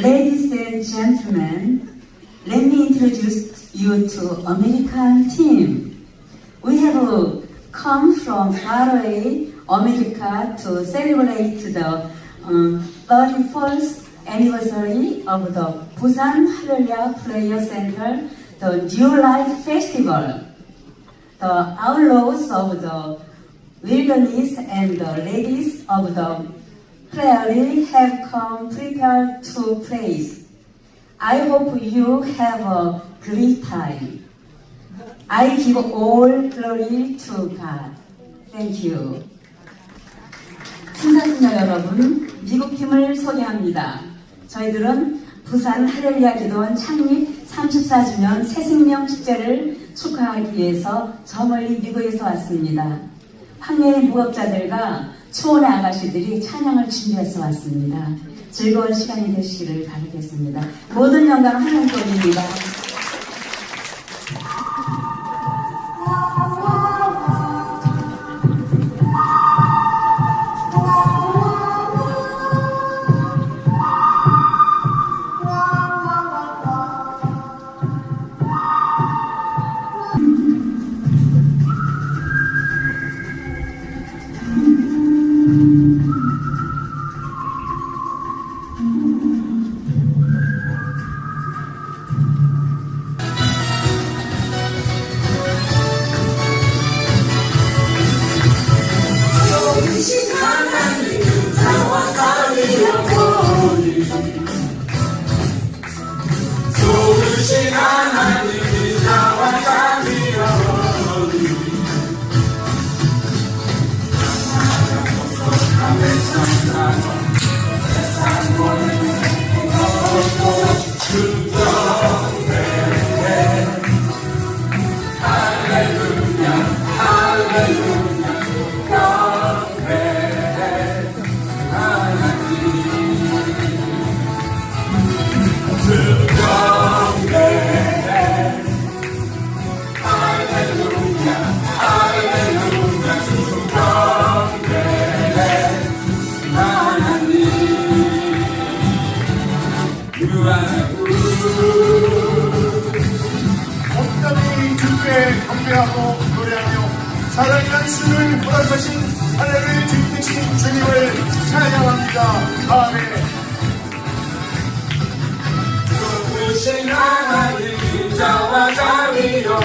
Ladies and gentlemen, let me introduce you to American team. We have come from far away America to celebrate the um, 31st anniversary of the Busan Hallelujah Prayer Center, the New Life Festival. The outlaws of the wilderness and the ladies of the prairie have come prepared to praise. I hope you have a great time. I give all glory to God. Thank you. 신사순녀 여러분, 미국 팀을 소개합니다. 저희들은 부산 할렐루야 기도원 창립 34주년 새생명 축제를 축하하기 위해서 저 멀리 미국에서 왔습니다. 황해의 무업자들과 초원의 아가씨들이 찬양을 준비해서 왔습니다. 즐거운 시간이 되시기를 바라겠습니다. 모든 영광 하나님께입니다. 경배하고 노래하며 사랑이란 주를 허락하신 하늘을 지키신 주님을 찬양합니다. 아멘. 좋으신 하나님 자와 잠이여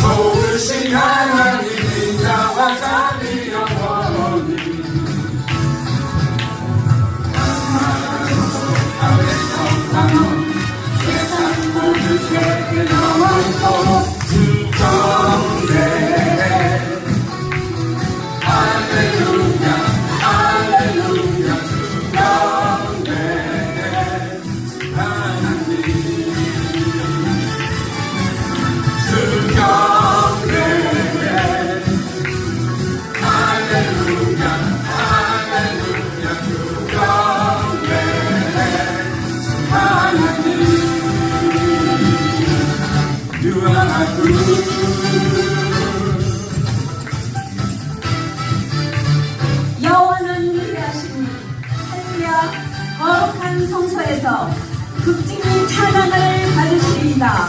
좋으신 하나님 자와 잠이여 여호와는 위대하시니 할렐루야 거룩한 성소에서 극진히 찬양을 받으시리이다.